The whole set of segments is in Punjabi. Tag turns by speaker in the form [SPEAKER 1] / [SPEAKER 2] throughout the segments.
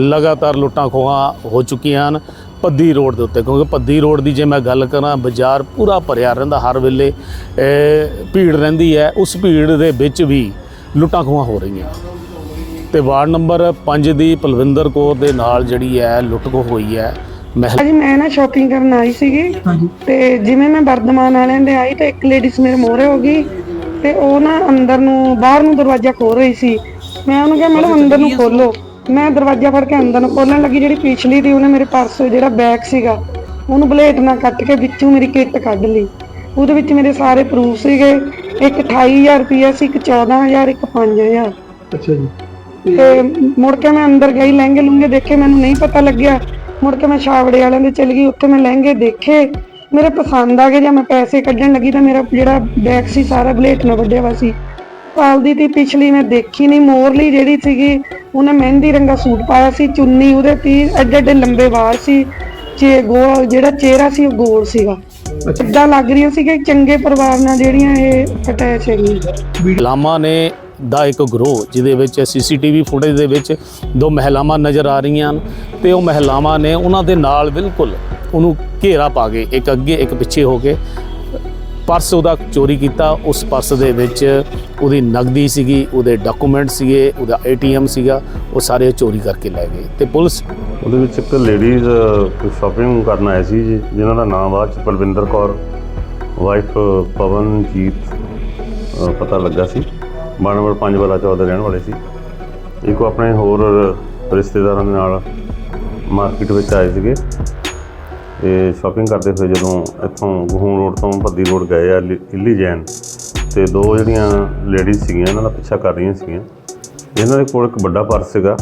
[SPEAKER 1] ਲਗਾਤਾਰ ਲੁੱਟਾਂ ਖੋਹਾਂ ਹੋ ਚੁੱਕੀਆਂ ਹਨ ਪੱਦੀ ਰੋਡ ਦੇ ਉੱਤੇ ਕਿਉਂਕਿ ਪੱਦੀ ਰੋਡ ਦੀ ਜੇ ਮੈਂ ਗੱਲ ਕਰਾਂ ਬਾਜ਼ਾਰ ਪੂਰਾ ਭਰਿਆ ਰਹਿੰਦਾ ਹਰ ਵੇਲੇ ਭੀੜ ਰਹਿੰਦੀ ਹੈ ਉਸ ਭੀੜ ਦੇ ਵਿੱਚ ਵੀ ਲੁੱਟਾਂ ਖੋਹਾਂ ਹੋ ਰਹੀਆਂ। ਤੇ ਵਾਰਡ ਨੰਬਰ 5 ਦੀ ਪਲਵਿੰਦਰ ਕੌਰ ਦੇ ਨਾਲ ਜਿਹੜੀ ਹੈ ਲੁੱਟ ਖੋਹ ਹੋਈ ਹੈ ਮਹਿਲ
[SPEAKER 2] ਅੱਜ ਮੈਂ ਨਾ ਸ਼ਾਪਿੰਗ ਕਰਨ ਆਈ ਸੀਗੀ। ਤੇ ਜਿਵੇਂ ਮੈਂ ਵਰਧਮਾਨ ਵਾਲਿਆਂ ਦੇ ਆਈ ਤੇ ਇੱਕ ਲੇਡੀਜ਼ ਮੇਰੇ ਮੋਹਰੇ ਹੋ ਗਈ ਤੇ ਉਹ ਨਾ ਅੰਦਰ ਨੂੰ ਬਾਹਰ ਨੂੰ ਦਰਵਾਜ਼ਾ ਖੋਲ ਰਹੀ ਸੀ। ਮੈਂ ਉਹਨੂੰ ਕਿਹਾ ਮੈਡਮ ਅੰਦਰ ਨੂੰ ਖੋਲੋ ਮੈਂ ਦਰਵਾਜ਼ਾ ਫੜ ਕੇ ਅੰਦਰ ਨੂੰ ਖੋਲਣ ਲੱਗੀ ਜਿਹੜੀ ਪਿਛਲੀ ਦੀ ਉਹਨੇ ਮੇਰੇ ਪਰਸ ਜਿਹੜਾ ਬੈਗ ਸੀਗਾ ਉਹਨੂੰ ਬਲੇਟ ਨਾਲ ਕੱਟ ਕੇ ਵਿੱਚੋਂ ਮੇਰੀ ਕਿੱਟ ਕੱਢ ਲਈ। ਉਹਦੇ ਵਿੱਚ ਮੇਰੇ ਸਾਰੇ ਪ੍ਰੂਫ ਸੀਗੇ ਇੱਕ 28000 ਰੁਪਇਆ ਸੀ ਇੱਕ 14000 ਇੱਕ 5000
[SPEAKER 3] ਅੱਛਾ ਜੀ।
[SPEAKER 2] ਤੇ ਮੁੜ ਕੇ ਮੈਂ ਅੰਦਰ ਗਈ ਲਹਿੰਗੇ ਲੁੰਗੇ ਦੇਖੇ ਮੈਨੂੰ ਨਹੀਂ ਪਤਾ ਲੱਗਿਆ। ਮੁੜ ਕੇ ਮੈਂ ਛਾਵੜੇ ਵਾਲਿਆਂ ਦੇ ਚਲ ਗਈ ਉੱਥੇ ਮੈਂ ਲਹਿੰਗੇ ਦੇਖੇ। ਮੇਰੇ ਪਸੰਦ ਆ ਗਏ ਜਾਂ ਮੈਂ ਪੈਸੇ ਕੱਢਣ ਲੱਗੀ ਤਾਂ ਮੇਰਾ ਜਿਹੜਾ ਬੈਗ ਸੀ ਸਾਰਾ ਬਲੇਟ ਨਾਲ ਵੱਡਿਆ ਵਾ ਸੀ। ਪਾਲਦੀ ਤੀ ਪਿਛਲੀ ਮੈਂ ਦੇਖੀ ਨਹੀਂ ਮੋਰਲੀ ਜਿਹੜੀ ਸੀਗੀ ਉਹਨੇ ਮਹਿੰਦੀ ਰੰਗਾ ਸੂਟ ਪਾਇਆ ਸੀ ਚੁੰਨੀ ਉਹਦੇ ਤੀ ਐਡੇ ਐਡੇ ਲੰਬੇ ਵਾਲ ਸੀ ਚੇ ਗੋਲ ਜਿਹੜਾ ਚਿਹਰਾ ਸੀ ਉਹ ਗੋਲ ਸੀਗਾ। ਇਦਾਂ ਲੱਗ ਰਹੀਆਂ ਸੀ ਕਿ ਚੰਗੇ ਪਰਿਵਾਰ ਨਾਲ ਜਿਹੜੀਆਂ ਇਹ ਅਟੈਚ ਹੈਗੀਆਂ।
[SPEAKER 1] ਲਾਮਾ ਨੇ ਦਾ ਇੱਕ ਗਰੋਹ ਜਿਹਦੇ ਵਿੱਚ ਸੀਸੀਟੀਵੀ ਫੁਟੇਜ ਦੇ ਵਿੱਚ ਦੋ ਮਹਿਲਾਵਾਂ ਨਜ਼ਰ ਆ ਰਹੀਆਂ ਹਨ ਤੇ ਉਹ ਮਹਿਲਾਵਾਂ ਨੇ ਉਹਨਾਂ ਦੇ ਨਾਲ ਬਿਲਕੁਲ ਉਹਨੂੰ ਘੇਰਾ ਪਾ ਕੇ ਇੱਕ ਅੱਗੇ ਇੱਕ ਪਿੱਛੇ ਹੋ ਕੇ ਪਰਸ ਉਹਦਾ ਚੋਰੀ ਕੀਤਾ ਉਸ ਪਰਸ ਦੇ ਵਿੱਚ ਉਹਦੀ ਨਗਦੀ ਸੀਗੀ ਉਹਦੇ ਡਾਕੂਮੈਂਟ ਸੀਗੇ ਉਹਦਾ ਏਟੀਐਮ ਸੀਗਾ ਉਹ ਸਾਰੇ ਚੋਰੀ ਕਰਕੇ ਲੈ ਗਏ ਤੇ ਪੁਲਿਸ
[SPEAKER 4] ਉਹਦੇ ਵਿੱਚ ਇੱਕ ਲੇਡੀਜ਼ ਸ਼ਾਪਿੰਗ ਕਰਨ ਆਏ ਸੀ ਜੀ, ਜਿਨ੍ਹਾਂ ਦਾ ਨਾਮ ਬਾਅਦ ਚ ਪਲਵਿੰਦਰ ਕੌਰ ਵਾਈਫ ਪਵਨਜੀਤ ਪਤਾ ਲੱਗਾ ਸੀ ਵਾਰਡ ਨੰਬਰ 5 ਵਾਲਾ ਚੌਕ ਰਹਿਣ ਵਾਲੇ ਸੀ। ਇੱਕ ਉਹ ਆਪਣੇ ਹੋਰ ਰਿਸ਼ਤੇਦਾਰਾਂ ਦੇ ਨਾਲ ਮਾਰਕੀਟ ਵਿੱਚ ਆਏ ਸੀਗੇ। ਤੇ ਸ਼ਾਪਿੰਗ ਕਰਦੇ ਹੋਏ ਜਦੋਂ ਇੱਥੋਂ ਗਹੂਣ ਰੋਡ ਤੋਂ ਭੱਦੀ ਰੋਡ ਗਏ ਆ ਲਿ- ਇੱਲੀ ਜੈਨ, ਤੇ ਦੋ ਜਿਹੜੀਆਂ ਲੇਡੀਜ਼ ਸੀਗੀਆਂ, ਇਹਨਾਂ ਦਾ ਪਿੱਛਾ ਕਰ ਰਹੀਆਂ ਸੀਗੀਆਂ। ਇਹਨਾਂ ਦੇ ਕੋਲ ਇੱਕ ਵੱਡਾ ਪਰਸ ਸੀਗਾ।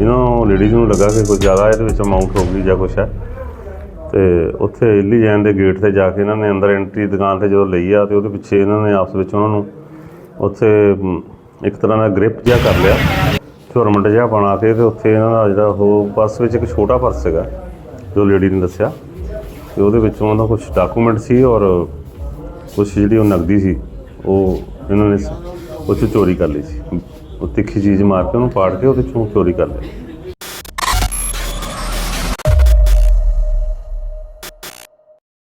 [SPEAKER 4] ਇਹਨਾਂ ਲੇਡੀਜ਼ ਨੂੰ ਲੱਗਾ ਕਿ ਕੁਝ ਜ਼ਿਆਦਾ ਇਹਦੇ ਵਿੱਚ ਅਮਾਉਂਟ ਹੋਊਗੀ ਜਾਂ ਕੁਛ ਹੈ। ਤੇ ਉੱਥੇ ਇੱਲੀ ਜੈਨ ਦੇ ਗੇਟ ਤੇ ਜਾ ਕੇ ਇਹਨਾਂ ਨੇ ਅੰਦਰ ਐਂਟਰੀ ਦੁਕਾਨ ਤੇ ਜਦੋਂ ਲਈ ਆ, ਤੇ ਉਹਦੇ ਪਿੱਛੇ ਇਹਨਾਂ ਨੇ ਆਪਸ ਵਿੱਚ ਉਹਨਾਂ ਨੂੰ ਉੱਥੇ ਇੱਕ ਤਰ੍ਹਾਂ ਦਾ ਗ੍ਰਿਪ ਜਿਹਾ ਕਰ ਲਿਆ। ਝੁਰਮਟ ਜਿਹਾ ਬਣਾ ਕੇ ਤੇ ਉੱਥੇ ਇਹਨਾਂ ਦਾ ਜਿਹੜਾ ਉਹ ਪਰਸ ਵਿੱਚ ਇੱਕ ਛੋਟਾ ਪਰਸ ਸੀਗਾ। ਜੋ ਲੇਡੀ ਨੇ ਦੱਸਿਆ ਤੇ ਉਹਦੇ ਵਿੱਚੋਂ ਉਹਨਾਂ ਕੁਝ ਡਾਕੂਮੈਂਟ ਸੀ ਔਰ ਕੁਝ ਜਿਹੜੀ ਉਹ ਨਕਦੀ ਸੀ, ਉਹ ਇਹਨਾਂ ਨੇ ਸ- ਉਹ 'ਚੋਂ ਚੋਰੀ ਕਰ ਲਈ ਸੀ। ਉਹ ਤਿੱਖੀ ਚੀਜ਼ ਮਾਰ ਕੇ ਉਹਨੂੰ ਪਾੜ ਕੇ ਉਹਦੇ ਚੋਂ ਚੋਰੀ ਕਰ ਲਈ